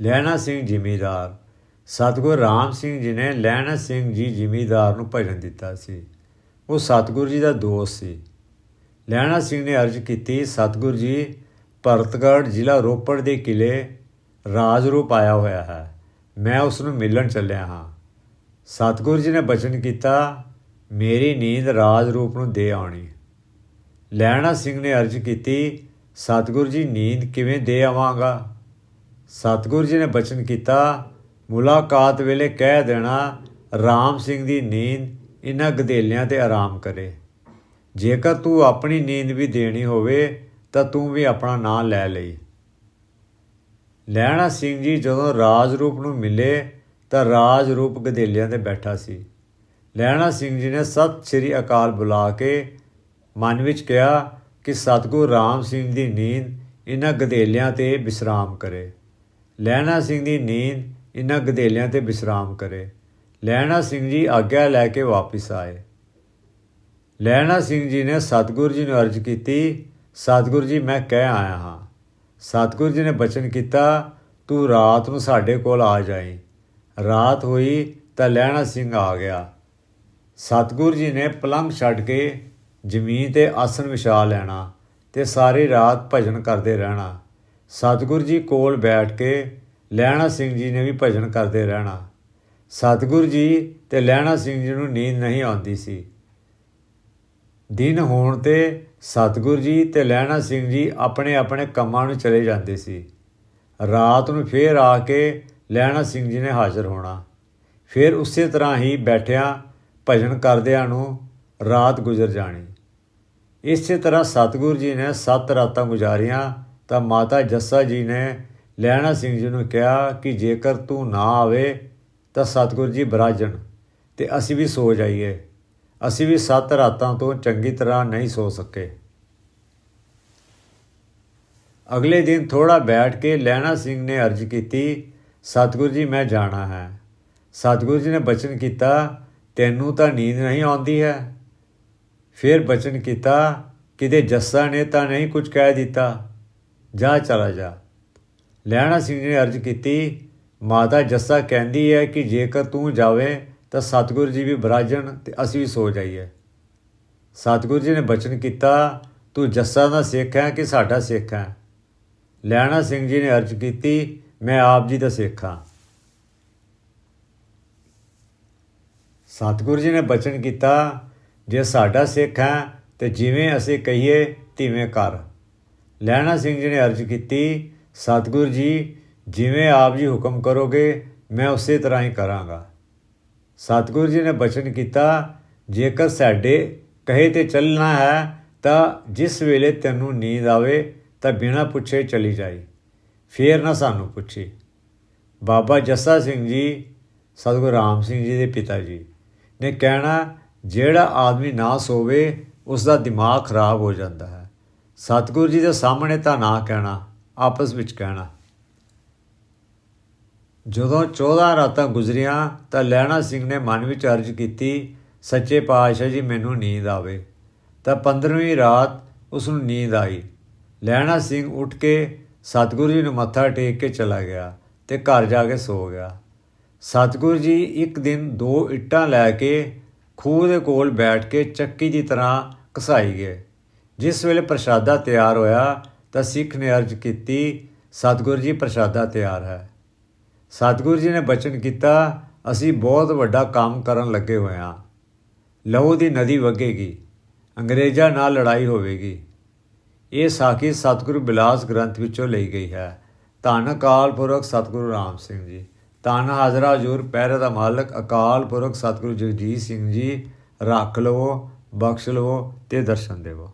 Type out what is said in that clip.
ਲੈਣਾ ਸਿੰਘ ਜ਼ਿਮੀਦਾਰ। ਸਤਗੁਰ ਰਾਮ ਸਿੰਘ ਜੀ ਨੇ ਲੈਣਾ ਸਿੰਘ ਜੀ ਜ਼ਿਮੀਦਾਰ ਨੂੰ ਭਜਨ ਦਿੱਤਾ ਸੀ। ਉਹ ਸਤਗੁਰ ਜੀ ਦਾ ਦੋਸਤ ਸੀ। ਲੈਣਾ ਸਿੰਘ ਨੇ ਅਰਜ਼ ਕੀਤੀ, ਸਤਗੁਰ ਜੀ, ਭਰਤਗੜ੍ਹ ਜ਼ਿਲ੍ਹਾ ਰੋਪੜ ਦੇ ਕਿਲੇ ਰਾਜਰੂਪ ਆਇਆ ਹੋਇਆ ਹੈ। ਮੈਂ ਉਸ ਨੂੰ ਮਿਲਣ ਚੱਲਿਆ ਹਾਂ। ਸਤਗੁਰ ਜੀ ਨੇ ਬਚਨ ਕੀਤਾ, ਮੇਰੀ ਨੀਂਦ ਰਾਜ ਰੂਪ ਨੂੰ ਦੇ ਆਉਣੀ। ਲੈਣਾ ਸਿੰਘ ਨੇ ਅਰਜ਼ ਕੀਤੀ, ਸਤਗੁਰ ਜੀ, ਨੀਂਦ ਕਿਵੇਂ ਦੇ ਆਵਾਂਗਾ? ਸਤਗੁਰ ਜੀ ਨੇ ਬਚਨ ਕੀਤਾ, ਮੁਲਾਕਾਤ ਵੇਲੇ ਕਹਿ ਦੇਣਾ, ਰਾਮ ਸਿੰਘ ਦੀ ਨੀਂਦ ਇਹਨਾਂ ਗਧੇਲਿਆਂ ਤੇ ਆਰਾਮ ਕਰੇ। ਜੇਕਰ ਤੂੰ ਆਪਣੀ ਨੀਂਦ ਵੀ ਦੇਣੀ ਹੋਵੇ, ਤਾਂ ਤੂੰ ਵੀ ਆਪਣਾ ਨਾਂ ਲੈ ਲਈ। ਲੈਣਾ ਸਿੰਘ ਜੀ ਜਦੋਂ ਰਾਜ ਰੂਪ ਨੂੰ ਮਿਲੇ, ਤਾਂ ਰਾਜ ਰੂਪ ਗਧੇਲਿਆਂ ਤੇ ਬੈਠਾ ਸੀ। ਲੈਣਾ ਸਿੰਘ ਜੀ ਨੇ ਸਤਿ ਸ੍ਰੀ ਅਕਾਲ ਬੁਲਾ ਕੇ ਮਨ ਵਿੱਚ ਕਿਹਾ ਕਿ ਸਤਿਗੁਰ ਰਾਮ ਸਿੰਘ ਦੀ ਨੀਂਦ ਇਹਨਾਂ ਗਧੇਲਿਆਂ ਤੇ ਵਿਸਰਾਮ ਕਰੇ। ਲੈਣਾ ਸਿੰਘ ਦੀ ਨੀਂਦ ਇਹਨਾਂ ਗਧੇਲਿਆਂ ਤੇ ਵਿਸਰਾਮ ਕਰੇ। ਲੈਣਾ ਸਿੰਘ ਜੀ ਆਗਿਆ ਲੈ ਕੇ ਵਾਪਸ ਆਏ। ਲੈਣਾ ਸਿੰਘ ਜੀ ਨੇ ਸਤਿਗੁਰ ਜੀ ਨੂੰ ਅਰਜ਼ ਕੀਤੀ, ਸਤਿਗੁਰ ਜੀ, ਮੈਂ ਕਹਿ ਆਇਆ ਹਾਂ। ਸਤਿਗੁਰ ਜੀ ਨੇ ਬਚਨ ਕੀਤਾ, ਤੂੰ ਰਾਤ ਨੂੰ ਸਾਡੇ ਕੋਲ ਆ ਜਾਈ। ਰਾਤ ਹੋਈ ਤਾਂ ਲੈਣਾ ਸਿੰਘ ਆ ਗਿਆ। ਸਤਿਗੁਰ ਜੀ ਨੇ ਪਲੰਘ ਛੱਡ ਕੇ ਜ਼ਮੀਨ ਤੇ ਆਸਣ ਵਿਛਾ ਲੈਣਾ ਤੇ ਸਾਰੀ ਰਾਤ ਭਜਨ ਕਰਦੇ ਰਹਿਣਾ। ਸਤਿਗੁਰ ਜੀ ਕੋਲ ਬੈਠ ਕੇ ਲੈਣਾ ਸਿੰਘ ਜੀ ਨੇ ਵੀ ਭਜਨ ਕਰਦੇ ਰਹਿਣਾ। ਸਤਿਗੁਰ ਜੀ ਤੇ ਲੈਣਾ ਸਿੰਘ ਜੀ ਨੂੰ ਨੀਂਦ ਨਹੀਂ ਆਉਂਦੀ ਸੀ। ਦਿਨ ਹੋਣ ਤੇ ਸਤਿਗੁਰ ਜੀ ਤੇ ਲੈਣਾ ਸਿੰਘ ਜੀ ਆਪਣੇ ਆਪਣੇ ਕੰਮਾਂ ਨੂੰ ਚਲੇ ਜਾਂਦੇ ਸੀ। ਰਾਤ ਨੂੰ ਫੇਰ ਆ ਕੇ ਲੈਣਾ ਸਿੰਘ ਜੀ ਨੇ ਹਾਜ਼ਰ ਹੋਣਾ। ਫਿਰ ਉਸੇ ਤਰ੍ਹਾਂ ਹੀ ਬੈਠਿਆਂ ਭਜਨ ਕਰਦਿਆਂ ਨੂੰ ਰਾਤ ਗੁਜ਼ਰ ਜਾਣੀ। ਇਸੇ ਤਰ੍ਹਾਂ ਸਤਿਗੁਰ ਜੀ ਨੇ ਸੱਤ ਰਾਤਾਂ ਗੁਜ਼ਾਰੀਆਂ ਤਾਂ ਮਾਤਾ ਜੱਸਾ ਜੀ ਨੇ ਲੈਣਾ ਸਿੰਘ ਜੀ ਨੂੰ ਕਿਹਾ ਕਿ ਜੇਕਰ ਤੂੰ ਨਾ ਆਵੇ ਤਾਂ ਸਤਿਗੁਰ ਜੀ ਬਰਾਜਣ ਤੇ ਅਸੀਂ ਵੀ ਸੋ ਜਾਈਏ। ਅਸੀਂ ਵੀ ਸੱਤ ਰਾਤਾਂ ਤੋਂ ਚੰਗੀ ਤਰ੍ਹਾਂ ਨਹੀਂ ਸੋ ਸਕੇ। ਅਗਲੇ ਦਿਨ ਥੋੜਾ ਬੈਠ ਕੇ ਲੈਣਾ ਸਿੰਘ ਨੇ ਅਰਜ਼ ਕੀਤੀ, ਸਤਿਗੁਰੂ ਜੀ, ਮੈਂ ਜਾਣਾ ਹੈ। ਸਤਿਗੁਰੂ ਜੀ ਨੇ ਬਚਨ ਕੀਤਾ, ਤੈਨੂੰ ਤਾਂ ਨੀਂਦ ਨਹੀਂ ਆਉਂਦੀ ਹੈ। ਫਿਰ ਬਚਨ ਕੀਤਾ, ਕਿਤੇ ਜੱਸਾ ਨੇ ਤਾਂ ਨਹੀਂ ਕੁਝ ਕਹਿ ਦਿੱਤਾ? ਜਾ ਚਲਾ ਜਾ। ਲੈਣਾ ਸਿੰਘ ਨੇ ਅਰਜ਼ ਕੀਤੀ, ਮਾਤਾ ਜੱਸਾ ਕਹਿੰਦੀ ਹੈ ਕਿ ਜੇਕਰ ਤੂੰ ਜਾਵੇ ਤਾਂ ਸਤਿਗੁਰੂ ਜੀ ਵੀ ਬਰਾਜਣ ਤੇ ਅਸੀਂ ਵੀ ਸੋ ਜਾਈਏ। ਸਤਿਗੁਰੂ ਜੀ ਨੇ ਬਚਨ ਕੀਤਾ, ਤੂੰ ਜੱਸਾ ਦਾ ਸਿੱਖ ਹੈ ਕਿ ਸਾਡਾ ਸਿੱਖ ਹੈ? ਲੈਣਾ ਸਿੰਘ ਜੀ ਨੇ ਅਰਜ਼ ਕੀਤੀ, ਮੈਂ ਆਪ ਜੀ ਦਾ ਸਿੱਖ ਹਾਂ। ਸਤਿਗੁਰੂ ਜੀ ਨੇ ਬਚਨ ਕੀਤਾ, ਜੇ ਸਾਡਾ ਸਿੱਖ ਹੈ ਤੇ ਜਿਵੇਂ ਅਸੀਂ ਕਹੀਏ, ਤਿਵੇਂ ਕਰ। ਲੈਣਾ ਸਿੰਘ ਜੀ ਨੇ ਅਰਜ਼ ਕੀਤੀ, ਸਤਿਗੁਰੂ ਜੀ, ਜਿਵੇਂ ਆਪ ਜੀ ਹੁਕਮ ਕਰੋਗੇ, ਮੈਂ ਉਸੇ ਤਰ੍ਹਾਂ ਹੀ ਕਰਾਂਗਾ। ਸਤਿਗੁਰੂ ਜੀ ਨੇ ਬਚਨ ਕੀਤਾ, ਜੇਕਰ ਸਾਡੇ ਕਹੇ ਤੇ ਚੱਲਣਾ ਹੈ, ਤਾਂ ਜਿਸ ਵੇਲੇ ਤੈਨੂੰ ਨੀਂਦ ਆਵੇ, ਤਾਂ ਬਿਨਾਂ ਪੁੱਛੇ ਚਲੀ ਜਾਈ, ਫੇਰ ਨਾ ਸਾਨੂੰ ਪੁੱਛੀ। ਬਾਬਾ ਜੱਸਾ ਸਿੰਘ ਜੀ, ਸਤਿਗੁਰੂ ਰਾਮ ਸਿੰਘ ਜੀ ਦੇ ਪਿਤਾ ਜੀ, ਨੇ ਕਹਿਣਾ, ਜਿਹੜਾ ਆਦਮੀ ਨਾ ਸੋਵੇ ਉਸ ਦਾ ਦਿਮਾਗ ਖਰਾਬ ਹੋ ਜਾਂਦਾ ਹੈ। ਸਤਿਗੁਰੂ ਜੀ ਦੇ ਸਾਹਮਣੇ ਤਾਂ ਨਾ ਕਹਿਣਾ, ਆਪਸ ਵਿੱਚ ਕਹਿਣਾ। ਜਦੋਂ 14 ਰਾਤਾਂ ਗੁਜ਼ਰੀਆਂ ਤਾਂ ਲੈਣਾ ਸਿੰਘ ਨੇ ਮਨ ਵਿੱਚ ਅਰਜ਼ ਕੀਤੀ, ਸੱਚੇ ਪਾਤਸ਼ਾਹ ਜੀ, ਮੈਨੂੰ ਨੀਂਦ ਆਵੇ। ਤਾਂ 15ਵੀਂ ਰਾਤ ਉਸ ਨੂੰ ਨੀਂਦ ਆਈ। ਲੈਣਾ ਸਿੰਘ ਉੱਠ ਕੇ ਸਤਿਗੁਰੂ ਜੀ ਨੂੰ ਮੱਥਾ ਟੇਕ ਕੇ ਚਲਾ ਗਿਆ ਤੇ ਘਰ ਜਾ ਕੇ ਸੋ ਗਿਆ। ਸਤਿਗੁਰੂ ਜੀ ਇੱਕ ਦਿਨ ਦੋ ਇੱਟਾਂ ਲੈ ਕੇ ਖੂਹ ਦੇ ਕੋਲ ਬੈਠ ਕੇ ਚੱਕੀ ਦੀ ਤਰ੍ਹਾਂ ਘਸਾਈ ਗਏ। ਜਿਸ ਵੇਲੇ ਪ੍ਰਸ਼ਾਦਾ ਤਿਆਰ ਹੋਇਆ ਤਾਂ ਸਿੱਖ ਨੇ ਅਰਜ਼ ਕੀਤੀ, ਸਤਿਗੁਰੂ ਜੀ, ਪ੍ਰਸ਼ਾਦਾ ਤਿਆਰ ਹੈ। ਸਤਿਗੁਰੂ ਜੀ ਨੇ ਬਚਨ ਕੀਤਾ, ਅਸੀਂ ਬਹੁਤ ਵੱਡਾ ਕੰਮ ਕਰਨ ਲੱਗੇ ਹੋਏ ਹਾਂ। ਲਹੂ ਦੀ ਨਦੀ ਵਗੇਗੀ, ਅੰਗਰੇਜ਼ਾਂ ਨਾਲ ਲੜਾਈ ਹੋਵੇਗੀ। ਇਹ ਸਾਖੀ ਸਤਿਗੁਰੂ ਬਿਲਾਸ ਗ੍ਰੰਥ ਵਿੱਚੋਂ ਲਈ ਗਈ ਹੈ। ਧੰਨ ਅਕਾਲ ਪੁਰਖ ਸਤਿਗੁਰੂ ਰਾਮ ਸਿੰਘ ਜੀ। ਧੰਨ ਹਾਜ਼ਰਾ ਹਜ਼ੂਰ ਪਹਿਰੇ ਦਾ ਮਾਲਕ ਅਕਾਲ ਪੁਰਖ ਸਤਿਗੁਰੂ ਜਗਜੀਤ ਸਿੰਘ ਜੀ। ਰੱਖ ਲਵੋ, ਬਖਸ਼ ਲਵੋ ਤੇ ਦਰਸ਼ਨ ਦੇਵੋ।